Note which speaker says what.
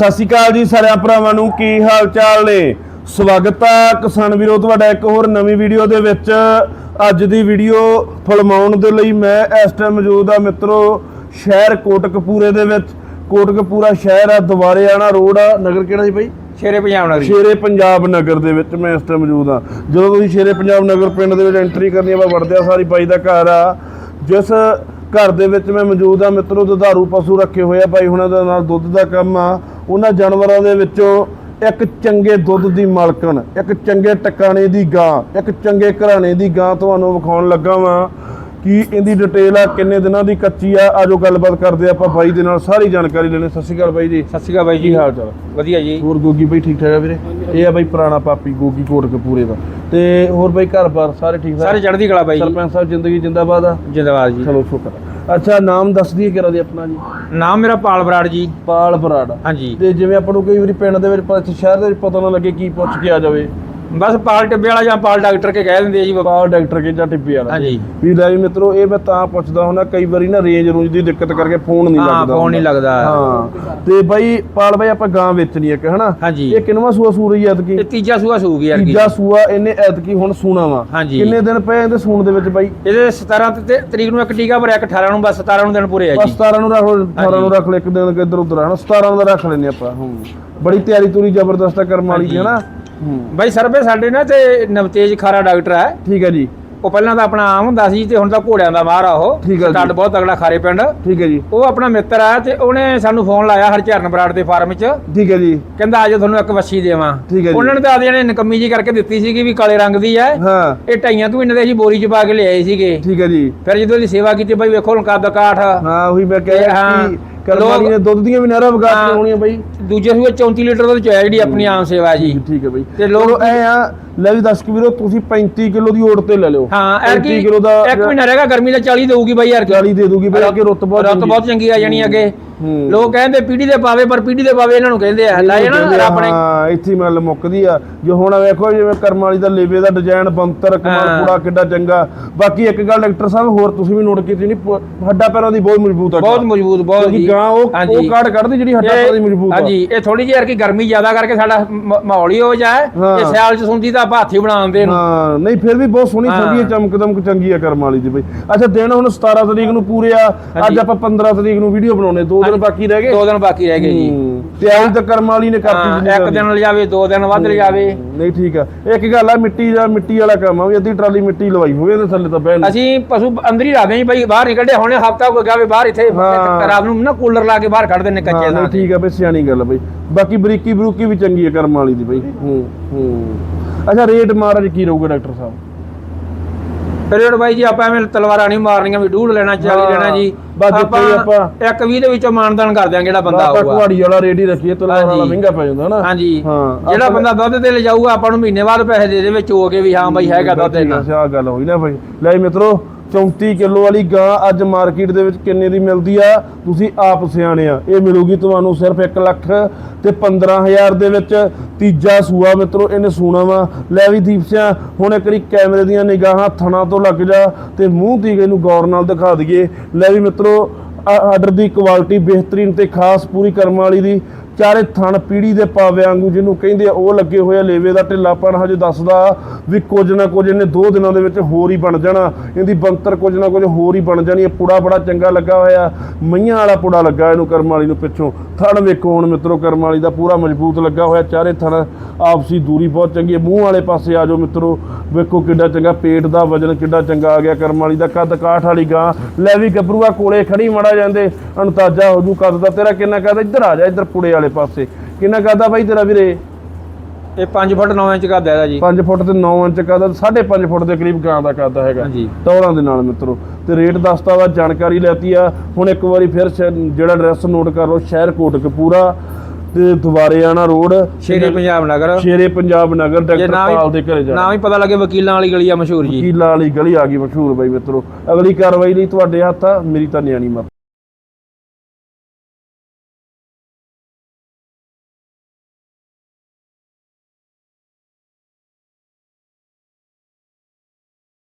Speaker 1: ਸਤਿ ਸ਼੍ਰੀ ਅਕਾਲ ਜੀ ਸਾਰਿਆਂ ਭਰਾਵਾਂ ਨੂੰ ਕੀ ਹਾਲ ਚਾਲ ਨੇ? ਸਵਾਗਤ ਹੈ ਕਿਸਾਨ ਵੀਰੋ ਤੁਹਾਡਾ ਇੱਕ ਹੋਰ ਨਵੀਂ ਵੀਡੀਓ ਦੇ ਵਿੱਚ। ਅੱਜ ਦੀ ਵੀਡੀਓ ਫਿਲਮਾਉਣ ਦੇ ਲਈ ਮੈਂ ਇਸ ਟਾਈਮ ਮੌਜੂਦ ਆ ਮਿੱਤਰੋ ਸ਼ਹਿਰ ਕੋਟਕਪੂਰੇ ਦੇ ਵਿੱਚ। ਕੋਟਕਪੂਰਾ ਸ਼ਹਿਰ ਆ ਦੁਬਾਰੇ ਆਣਾ ਰੋਡ ਆ। ਨਗਰ ਕਿਹੜਾ ਸੀ ਬਾਈ?
Speaker 2: ਸ਼ੇਰੇ ਪੰਜਾਬ ਨਗਰੀ
Speaker 1: ਸ਼ੇਰੇ ਪੰਜਾਬ ਨਗਰ ਦੇ ਵਿੱਚ ਮੈਂ ਇਸ ਟਾਈਮ ਮੌਜੂਦ ਆ। ਜਦੋਂ ਤੁਸੀਂ ਸ਼ੇਰੇ ਪੰਜਾਬ ਨਗਰ ਪਿੰਡ ਦੇ ਵਿੱਚ ਐਂਟਰੀ ਕਰਨੀ ਆ ਵਾ ਵੜਦਿਆ ਸਾਰੀ ਬਾਈ ਦਾ ਘਰ ਆ। ਜਿਸ ਘਰ ਦੇ ਵਿੱਚ ਮੈਂ ਮੌਜੂਦ ਆ ਮਿੱਤਰੋ ਦੁਧਾਰੂ ਪਸ਼ੂ ਰੱਖੇ ਹੋਏ ਆ ਬਾਈ ਹੁਣਾਂ ਦਾ ਨਾਲ ਦੁੱਧ ਦਾ ਕੰਮ ਆ। ਉਹਨਾਂ ਜਾਨਵਰਾਂ ਦੇ ਵਿੱਚੋਂ ਇੱਕ ਚੰਗੇ ਦੁੱਧ ਦੀ ਮਾਲਕਣ ਇੱਕ ਚੰਗੇ ਟਿਕਾਣੇ ਦੀ ਗਾਂ ਇੱਕ ਚੰਗੇ ਘਰਾਣੇ ਦੀ ਗਾਂ ਤੁਹਾਨੂੰ ਵਿਖਾਉਣ ਲੱਗਾ ਵਾਂ ਕੀ ਇਹਦੀ ਡਿਟੇਲ ਆ ਕਿੰਨੇ ਦਿਨਾਂ ਦੀ ਕੱਚੀ ਆ। ਆਜੋ ਗੱਲਬਾਤ ਕਰਦੇ ਆਪਾਂ ਬਾਈ ਦੇ ਨਾਲ ਸਾਰੀ ਜਾਣਕਾਰੀ ਲੈਣੇ ਸਤਿ ਸ਼੍ਰੀ ਅਕਾਲ ਬਾਈ ਜੀ।
Speaker 2: ਸਤਿ ਸ਼੍ਰੀ ਅਕਾਲ ਬਾਈ ਜੀ।
Speaker 1: ਕੀ ਹਾਲ ਚਾਲ?
Speaker 2: ਵਧੀਆ ਜੀ।
Speaker 1: ਹੋਰ ਗੋਗੀ ਬਾਈ ਠੀਕ ਠਾਕ ਆ ਵੀਰੇ? ਇਹ ਆ ਬਾਈ ਪੁਰਾਣਾ ਪਾਪੀ ਗੋਗੀ ਕੋਟਕਪੂਰੇ ਦਾ। ਤੇ ਹੋਰ ਬਾਈ ਘਰ-ਬਾਰ ਸਾਰੇ ਠੀਕ ਠਾਕ?
Speaker 2: ਸਾਰੇ ਚੜ੍ਹਦੀ ਕਲਾ ਬਾਈ
Speaker 1: ਸਰਪੰਚ ਸਾਹਿਬ ਜ਼ਿੰਦਗੀ ਜਿੰਦਾਬਾਦ ਆ।
Speaker 2: ਜਿੰਦਾਬਾਦ ਜੀ।
Speaker 1: ਚਲੋ ਸ਼ੁਕਰ। ਅੱਛਾ ਨਾਮ ਦੱਸ ਦਈਏ ਕਿਹੜਾ ਦੀ ਆਪਣਾ ਜੀ?
Speaker 2: ਨਾਮ ਮੇਰਾ ਪਾਲ ਬਰਾੜ ਜੀ।
Speaker 1: ਪਾਲ ਬਰਾੜ।
Speaker 2: ਹਾਂਜੀ।
Speaker 1: ਤੇ ਜਿਵੇਂ ਆਪਾਂ ਨੂੰ ਕਈ ਵਾਰੀ ਪਿੰਡ ਦੇ ਵਿੱਚ ਪਤਾ ਸ਼ਹਿਰ ਦੇ ਵਿੱਚ ਪਤਾ ਨਾ ਲੱਗੇ ਕੀ ਪੁੱਛ ਕੇ ਆ ਜਾਵੇ।
Speaker 2: ਬਸ ਪਾਲ ਟਿੱਬੇ ਵਾਲਾ ਜਾਂ ਪਾਲ ਡਾਕਟਰ ਕੇ ਕਹਿ ਦਿੰਦੇ ਆ ਜੀ ਬਾਬਾ
Speaker 1: ਪਾਲ ਡਾਕਟਰ ਕੇ ਜਾਂ ਟਿੱਬੀ ਵਾਲਾ।
Speaker 2: ਹਾਂਜੀ।
Speaker 1: ਵੀ ਲੈ ਵੀ ਮਿੱਤਰੋ ਇਹ ਮੈਂ ਤਾਂ ਪੁੱਛਦਾ ਹੁੰਦਾ ਕਈ ਵਾਰੀ ਨਾ ਰੇਂਜ ਰੂੰਜ ਦੀ ਦਿੱਕਤ ਕਰਕੇ ਫੋਨ ਨਹੀਂ
Speaker 2: ਹਾਂ,
Speaker 1: ਲੱਗਦਾ
Speaker 2: phone ਨਹੀਂ
Speaker 1: ਹੁੰਦਾ।
Speaker 2: ਲੱਗਦਾ।
Speaker 1: ਹਾਂ। ਤੇ ਬਾਈ ਪਾਲ ਬਾਈ ਆਪਾਂ ਗਾਂ ਵੇਚਣੀ ਇੱਕ ਹਨਾ। ਇਹ ਕਿੰਨਵਾਂ ਸੂਆ ਸੂ ਰਹੀ ਐਤਕੀ?
Speaker 2: ਇਹ ਤੀਜਾ ਸੂਆ ਸੂ ਗਿਆ ਯਾਰ
Speaker 1: ਤੀਜਾ ਸੂਆ ਇਹਨੇ ਐਤਕੀ ਹੁਣ ਸੂਣਾ ਵਾ। ਕਿੰਨੇ ਦਿਨ ਪਏ ਇਹਦੇ ਸੂਣ ਦੇ ਵਿੱਚ ਬਾਈ?
Speaker 2: ਇਹਦੇ 17 ਤੇ- ਤੇ ਤਰੀਕ ਨੂੰ ਇੱਕ ਟੀਕਾ ਭਰਿਆ ਇੱਕ 18 ਨੂੰ ਬਸ 17 ਨੂੰ ਦਿਨ ਪੂਰੇ ਆ
Speaker 1: ਬਸ
Speaker 2: ਜੀ
Speaker 1: 17 ਨੂੰ ਰੱਖ ਲਓ 18 ਨੂੰ ਰੱਖ ਲੈ ਇੱਕ ਦਿਨ ਇੱਧਰ ਉੱਧਰ ਹਨਾ? 17 ਦਾ ਰੱਖ ਲੈਨੇ ਆਪਾਂ ਹੂੰ। ਬੜੀ ਤਿਆਰੀ ਤੁਰੀ ਜ਼ਬਰਦਸਤ ਕਰਮ ਵਾਲੀ ਦੀ
Speaker 2: ਹਾਂਜੀ। ਬਾਈ ਸਰਵੇ ਸਾਡੇ ਨਾ ਤੇ ਨਵਤੇਜ ਖਾਰਾ ਡਾਕਟਰ ਹੈ।
Speaker 1: ਠੀਕ ਹੈ ਜੀ।
Speaker 2: ਉਹ ਪਹਿਲਾਂ ਤਾਂ ਆਪਣਾ ਆਮ ਹੁੰਦਾ ਸੀ ਤੇ ਹੁਣ ਤਾਂ ਘੋੜਿਆਂ ਦਾ ਮਾਰ ਆ ਉਹ।
Speaker 1: ਠੀਕ ਆ ਜੀ।
Speaker 2: ਸਟੱਡ ਬਹੁਤ ਤਗੜਾ ਖਾਰੇ ਪਿੰਡ।
Speaker 1: ਠੀਕ ਹੈ ਜੀ।
Speaker 2: ਉਹ ਆਪਣਾ ਮਿੱਤਰ ਆ ਤੇ ਉਹਨੇ ਸਾਨੂੰ ਫੋਨ ਲਾਇਆ ਹਰਚਰਨ ਬਰਾੜ ਦੇ ਫਾਰਮ 'ਚ।
Speaker 1: ਠੀਕ ਹੈ ਜੀ।
Speaker 2: ਕਹਿੰਦਾ ਆਜੋ ਤੁਹਾਨੂੰ ਇੱਕ ਵੱਛੀ ਦੇਵਾਂ।
Speaker 1: ਠੀਕ ਹੈ ਜੀ।
Speaker 2: ਉਹਨਾਂ ਨੇ ਤਾਂ ਆਦਿਆਂ ਨੇ ਨਕਮੀ ਜੀ ਕਰਕੇ ਦਿੱਤੀ ਸੀਗੀ ਵੀ ਕਾਲੇ ਰੰਗ ਦੀ ਹੈ।
Speaker 1: ਹਾਂ।
Speaker 2: ਇਹ ਢਾਈਆਂ ਤੋਂ ਇਹਨਾਂ ਦੇ ਅਸੀਂ ਬੋਰੀ 'ਚ ਪਾ ਕੇ ਲਿਆਏ ਸੀਗੇ।
Speaker 1: ਠੀਕ ਹੈ ਜੀ।
Speaker 2: ਫਿਰ ਜਦੋਂ ਇਹਦੀ ਸੇਵਾ ਕੀਤੀ ਬਾਈ ਵੇਖੋ ਹੁਣ ਕੱਦ ਕਾਠ।
Speaker 1: ਹਾਂ ਉਹੀ ਮੈਂ ਕਹਿ ਰਿਹਾ
Speaker 2: ਹਾਂ,
Speaker 1: ਕਿ ਕਰਮ ਵਾਲੀ
Speaker 2: ਲੋਕ-
Speaker 1: ਨੇ ਦੁੱਧ ਦੀਆਂ ਵੀ ਨਹਿਰਾਂ ਵਗਾ। ਕੇ ਹੋਣੀਆਂ ਬਾਈ।
Speaker 2: ਦੂਜੇ ਸੂਏ 34 ਲੀਟਰ ਦੁੱਧ ਚੋਇਆ ਜਿਹੜੀ ਆਪਣੀ ਆਮ ਸੇਵਾ ਜੀ।
Speaker 1: ਠੀਕ ਹੈ ਬਾਈ।
Speaker 2: ਤੇ ਲੋਕ-
Speaker 1: ਐ ਆ ਲੈ ਵੀ ਦੱਸ ਕਿ ਵੀਰੋ ਤੁਸੀਂ 35 ਕਿਲੋ ਦੀ ਓੜ ਤੇ ਲੈ ਲਿਓ
Speaker 2: ਹਾਂ ਐਰ
Speaker 1: 35
Speaker 2: ਕੀ
Speaker 1: ਕਿਲੋ ਦਾ
Speaker 2: ਇੱਕ ਮਹੀਨਾ ਰਹਿਗਾ ਗਰਮੀ ਦਾ 40 ਦੇਊਗੀ ਬਾਈ ਯਾਰ
Speaker 1: 40 ਦੇ ਦੂਗੀ ਬਾਈ ਅੱਗੇ ਰੁੱਤ ਬਹੁਤ
Speaker 2: ਰੁੱਤ। ਬਹੁਤ ਚੰਗੀ ਆ ਜਾਣੀ ਅੱਗੇ। ਲੋਕ ਕਹਿੰਦੇ ਪੀੜੀ ਦੇ ਪਾਵੇ ਪਰ ਪੀੜੀ ਦੇ ਪਾਵੇ ਇਹਨਾਂ ਨੂੰ ਕਹਿੰਦੇ ਆ
Speaker 1: ਕਹਿੰਦੇ ਆ,
Speaker 2: ਰੱਬ ਨੇ
Speaker 1: ਹਾਂ ਇੱਥੇ ਮਤਲਬ ਮੁੱਕਦੀ ਆ ਜੋ ਹੁਣ ਵੇਖੋ ਜਿਵੇਂ ਕਰਮ ਵਾਲੀ ਦਾ ਲੇਵੇ ਦਾ ਡਿਜ਼ਾਈਨ ਬੰਤਰ ਕਮਾਲ
Speaker 2: ਹਾਂ।
Speaker 1: ਪੂਰਾ ਕਿੱਡਾ ਚੰਗਾ ਬਾਕੀ ਇੱਕ ਗੱਲ ਡਾਕਟਰ ਸਾਹਿਬ ਹੋਰ ਤੁਸੀਂ ਵੀ ਨੋਟ ਕੀਤੀ ਨਹੀਂ ਹੱਡਾਂ ਪੈਰਾਂ ਦੀ ਬਹੁਤ ਮਜ਼ਬੂਤ ਆ
Speaker 2: ਬਹੁਤ ਮਜ਼ਬੂਤ ਬਹੁਤ ਜੀ
Speaker 1: ਗਾਂ ਉਹ ਉਹ। ਕਾੜ ਕੱਢਦੀ ਜਿਹੜੀ ਹੱਡਾਂ ਪੈਰਾਂ ਦੀ ਮਜ਼ਬੂਤ ਆ
Speaker 2: ਹਾਂਜੀ ਇਹ ਥੋੜੀ ਜਿਹੀ ਯਾਰ ਕੀ ਗਰਮੀ ਜ਼ਿਆਦਾ ਕਰਕੇ ਸਾਡਾ ਮਾਹੌਲ ਹੀ ਹੋ ਜਾਏ। ਇਹ ਸਿਆਲ ਚ ਸੁੰਦੀ ਤਾਂ ਆਪਾਂ ਹੱਥੀ ਬਣਾ ਦਿੰਦੇ ਇਹਨੂੰ
Speaker 1: ਹਾਂ ਨਹੀਂ ਫਿਰ ਵੀ ਬਹੁਤ ਸੋਹਣੀ
Speaker 2: ਹਾਂ।
Speaker 1: ਠੰਡੀ ਚਮਕ ਦਮਕ ਚੰਗੀ ਆ ਕਰਮ ਵਾਲੀ ਦੀ ਬਈ। ਅੱਛਾ ਦਿਨ ਹੁਣ 17 ਤਰੀਕ ਨੂੰ ਪੂਰੇ ਆ। ਅੱਜ। ਆਪਾਂ 15 ਤਰੀਕ ਨੂੰ ਵੀਡੀਓ ਬਣਾਉਣੇ ਦੋ ਦਿਨ ਬਾਕੀ ਰਹਿ ਗਏ?
Speaker 2: ਦੋ ਦਿਨ ਬਾਕੀ ਰਹਿ ਗਏ ਜੀ।
Speaker 1: ਤਿਆਰੀ ਤਾਂ ਕਰਮ ਵਾਲੀ ਨੇ ਕਰਤੀ
Speaker 2: ਇੱਕ। ਦਿਨ ਲਿਜਾਵੇ ਦੋ ਦਿਨ ਵੱਧ ਲਿਜਾਵੇ।
Speaker 1: ਨਹੀਂ ਠੀਕ ਆ। ਇੱਕ ਗੱਲ ਆ ਮਿੱਟੀ ਦਾ ਮਿੱਟੀ ਵਾਲਾ ਕੰਮ ਆ ਵੀ ਅੱਧੀ ਟਰਾਲੀ ਮਿੱਟੀ ਲਵਾਈ ਹੋਵੇ ਇਹਦੇ ਥੱਲੇ ਤਾਂ ਬਹਿਣ ਨੂੰ।
Speaker 2: ਅਸੀਂ ਪਸ਼ੂ ਅੰਦਰ ਹੀ ਰੱਖਦੇ ਜੀ ਬਾਈ ਬਾਹਰ ਨਿਕਲਦੇ ਹੁਣੇ ਹਫਤਾ ਹੋ ਗਿਆ ਵੀ ਬਾਹਰ ਇੱਥੇ। ਰਾਤ ਨੂੰ ਨਾ ਕੂਲਰ ਲਾ ਕੇ ਬਾਹਰ ਕੱਢ ਦਿੰਦੇ ਕੱਚੇ ਦਾ
Speaker 1: ਨਹੀਂ ਠੀਕ ਆ ਬਈ ਸਿਆਣੀ ਗੱਲ ਆ ਬਈ। ਬਾਕੀ ਬਰੀਕੀ ਬਰੂਕੀ ਵੀ ਚੰਗੀ ਆ ਕਰਮ ਵਾਲੀ ਦੀ ਬਈ। ਹੂੰ ਹੂੰ। ਅੱਛਾ ਰੇਟ ਮਹਾਰਾਜ ਕੀ ਰਹੂਗਾ ਡਾਕਟਰ ਸਾਹਿਬ?
Speaker 2: ਫਿਰ ਬਾਈ ਜੀ ਆਪਾਂ ਐਵੇਂ ਤਲਵਾਰਾਂ ਨਹੀਂ ਮਾਰਨੀਆਂ ਵੀ ਡੂਢ ਲੈਣਾ ਚਾਲੀ
Speaker 1: ਹਾਂ।
Speaker 2: ਲੈਣਾ ਜੀ।
Speaker 1: ਬਸ ਜਿੱਥੇ ਵੀ ਆਪਾਂ-
Speaker 2: ਇੱਕ 20 ਦੇ ਵਿੱਚੋਂ ਮਾਨਦਾਨ ਕਰ ਦਿਆਂਗੇ ਜਿਹੜਾ ਬੰਦਾ
Speaker 1: ਆਪਾਂ
Speaker 2: ਆਊਗਾ।
Speaker 1: ਕੁਹਾੜੀ ਵਾਲਾ ਰੇਟ ਹੀ ਰੱਖੀਏ ਤੁਲਾਰ ਵਾਲਾ
Speaker 2: ਹਾਂਜੀ।
Speaker 1: ਮਹਿੰਗਾ ਪੈ ਜਾਂਦਾ ਹਨਾ।
Speaker 2: ਹਾਂਜੀ।
Speaker 1: ਹਾਂ
Speaker 2: ਜਿਹੜਾ ਬੰਦਾ ਦੁੱਧ ਤੇ ਲਿਜਾਊਗਾ ਆਪਾਂ ਨੂੰ ਮਹੀਨੇ ਬਾਅਦ ਪੈਸੇ ਦੇ ਦੇ ਵਿੱਚ ਹੋ ਕੇ ਵੀ ਹਾਂ ਬਾਈ ਹੈਗਾ ਦੁੱਧ
Speaker 1: ਠੀਕ ਆ, ਗੱਲ ਹੋਈ ਨਾ ਭਾਈ ਲੈ ਮਿੱਤਰੋ 34 ਕਿਲੋ ਵਾਲੀ ਗਾਂ ਅੱਜ ਮਾਰਕੀਟ ਦੇ ਵਿੱਚ ਕਿੰਨੇ ਦੀ ਮਿਲਦੀ ਆ? ਤੁਸੀਂ ਆਪ ਸਿਆਣੇ ਆ। ਇਹ ਮਿਲੂਗੀ ਤੁਹਾਨੂੰ ਸਿਰਫ 1 ਲੱਖ ਤੇ 15000 ਦੇ ਵਿੱਚ। ਤੀਜਾ ਸੂਆ ਮਿੱਤਰੋ, ਇਹਨੇ ਸੂਣਾ ਵਾ। ਲੈ ਵੀ ਦੀਪ ਸਿਆ, ਹੁਣ ਇੱਕ ਵਾਰੀ ਕੈਮਰੇ ਦੀਆਂ ਨਿਗਾਹਾਂ ਥਣਾ ਤੋਂ ਲੱਗ ਜਾ ਤੇ ਮੂੰਹ ਦੀ ਇਹਨੂੰ ਗੌਰ ਨਾਲ ਦਿਖਾ ਦਈਏ। ਲੈ ਵੀ ਮਿੱਤਰੋ ਆਰਡਰ ਦੀ ਕੁਆਲਿਟੀ ਬਿਹਤਰੀਨ ਤੇ ਖਾਸ ਪੂਰੀ ਕਰਮ ਵਾਲੀ ਦੀ। ਚਾਰੇ ਥਣ ਪੀੜੀ ਦੇ ਪਾਵੇ ਵਾਂਗੂ ਜਿਹਨੂੰ ਕਹਿੰਦੇ ਆ, ਉਹ ਲੱਗੇ ਹੋਏ ਆ, ਲੇਵੇ ਦਾ ਢਿੱਲਾਪਣ ਹਜੇ ਦੱਸਦਾ ਵੀ ਕੁਝ ਨਾ ਕੁਝ ਇਹਨੇ ਦੋ ਦਿਨਾਂ ਦੇ ਵਿੱਚ ਹੋਰ ਹੀ ਬਣ ਜਾਣਾ। ਇਹਦੀ ਬੰਤਰ ਕੁਝ ਨਾ ਕੁਝ ਹੋਰ ਹੀ ਬਣ ਜਾਣੀ ਇਹ ਪੁੜਾ ਬੜਾ ਚੰਗਾ ਲੱਗਾ ਹੋਇਆ। ਮਈਆਂ ਵਾਲਾ ਪੁੜਾ ਲੱਗਾ ਇਹਨੂੰ ਕਰਮ ਵਾਲੀ ਨੂੰ ਪਿੱਛੋਂ। ਥਣ ਵੇਖੋ ਹੁਣ ਮਿੱਤਰੋ, ਕਰਮ ਵਾਲੀ ਦਾ ਪੂਰਾ ਮਜ਼ਬੂਤ ਲੱਗਾ ਹੋਇਆ। ਚਾਰੇ ਥਣ ਆਪਸੀ ਦੂਰੀ ਬਹੁਤ ਚੰਗੀ ਹੈ ਮੂੰਹ ਵਾਲੇ ਪਾਸੇ ਆ ਜਾਓ ਮਿੱਤਰੋ। ਵੇਖੋ ਕਿੱਡਾ ਚੰਗਾ ਪੇਟ ਦਾ ਵਜਨ, ਕਿੱਡਾ ਚੰਗਾ ਆ ਗਿਆ ਕਰਮ ਵਾਲੀ ਦਾ। ਕੱਦ ਕਾਠ ਵਾਲੀ ਗਾਂ। ਲੈ ਵੀ ਗੱਭਰੂਆ ਕੋਲੇ ਖੜੀ, ਮੜਾ ਜਾਂਦੇ ਅੰਤਾਜਾ ਹੋ ਜੂ। ਕੱਦ ਦਾ ਤੇਰਾ ਕਿੰਨਾ ਕੱਦ? ਇੱਧਰ ਆ ਜਾ, ਇੱਧਰ ਪੁੜੇ ਵਾਲੇ ਪਾਸੇ। ਕਿੰਨਾ ਆ ਬਾਈ ਤੇਰਾ ਵੀਰੇ?
Speaker 2: ਇਹ 5 ਫੁੱਟ 9 ਇੰਚ ਦਾ ਹੈ ਜੀ।
Speaker 1: 5 ਫੁੱਟ ਤੇ 9 ਇੰਚ ਕੱਦ 5.5 ਫੁੱਟ ਦੇ ਕਰੀਬ ਗਾਂ ਦਾ ਕੱਦ ਹੈਗਾ। ਟੌਰਾਂ ਦੇ ਨਾਲ ਮਿੱਤਰੋ। ਤੇ ਰੇਟ ਦੱਸਤਾ ਵਾ ਜਾਣਕਾਰੀ ਲੈਤੀ ਆ। ਹੁਣ ਇੱਕ ਵਾਰੀ ਫਿਰ ਜਿਹੜਾ ਐਡਰੈਸ ਨੋਟ ਕਰ ਲਓ ਸ਼ਹਿਰ ਕੋਟਕਪੂਰਾ ਤੇ ਦੁਬਾਰੇ ਆਣਾ ਰੋਡ।
Speaker 2: ਸ਼ੇਰੇ ਪੰਜਾਬ ਨਗਰ।
Speaker 1: ਸ਼ੇਰੇ ਪੰਜਾਬ ਨਗਰ ਡਾਕਟਰ ਪਾਲ ਦੇ ਘਰੇ ਜਾ।
Speaker 2: ਨਾ ਵੀ ਪਤਾ ਲੱਗੇ ਵਕੀਲਾਂ ਵਾਲੀ ਗਲੀ ਆ ਮਸ਼ਹੂਰ ਜੀ।
Speaker 1: ਕੀਲਾ ਵਾਲੀ ਗਲੀ ਆ ਗਈ ਮਸ਼ਹੂਰ ਬਾਈ ਮਿੱਤਰੋ। ਅਗਲੀ ਕਾਰਵਾਈ ਲਈ ਤੁਹਾਡੇ ਹੱਥ ਆ ਮੇਰੀ ਤਾਂ ਨਿਆਣੀ ਮਤ।